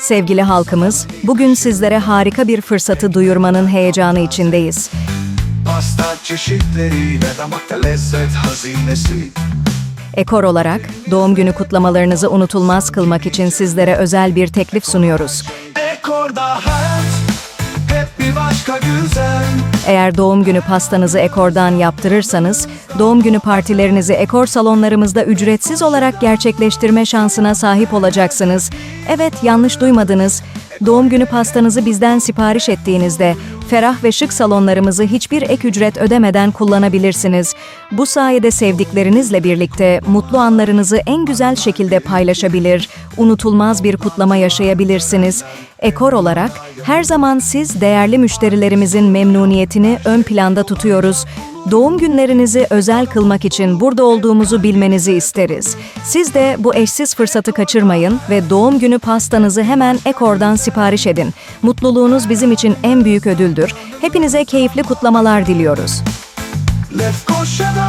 Sevgili halkımız, bugün sizlere harika bir fırsatı duyurmanın heyecanı içindeyiz. Pasta çeşitleriyle damakta lezzet hazinesi Ekor olarak doğum günü kutlamalarınızı unutulmaz kılmak için sizlere özel bir teklif sunuyoruz. Ekorda hayat Eğer doğum günü pastanızı Ekor'dan yaptırırsanız, doğum günü partilerinizi Ekor salonlarımızda ücretsiz olarak gerçekleştirme şansına sahip olacaksınız. Evet, yanlış duymadınız. Doğum günü pastanızı bizden sipariş ettiğinizde, ferah ve şık salonlarımızı hiçbir ek ücret ödemeden kullanabilirsiniz. Bu sayede sevdiklerinizle birlikte mutlu anlarınızı en güzel şekilde paylaşabilir, unutulmaz bir kutlama yaşayabilirsiniz. Ekor olarak her zaman siz değerli müşterilerimizin memnuniyetini ön planda tutuyoruz. Doğum günlerinizi özel kılmak için burada olduğumuzu bilmenizi isteriz. Siz de bu eşsiz fırsatı kaçırmayın ve doğum günü pastanızı hemen Ekor'dan sipariş edin. Mutluluğunuz bizim için en büyük ödüldür. Hepinize keyifli kutlamalar diliyoruz. Lefkoşa'da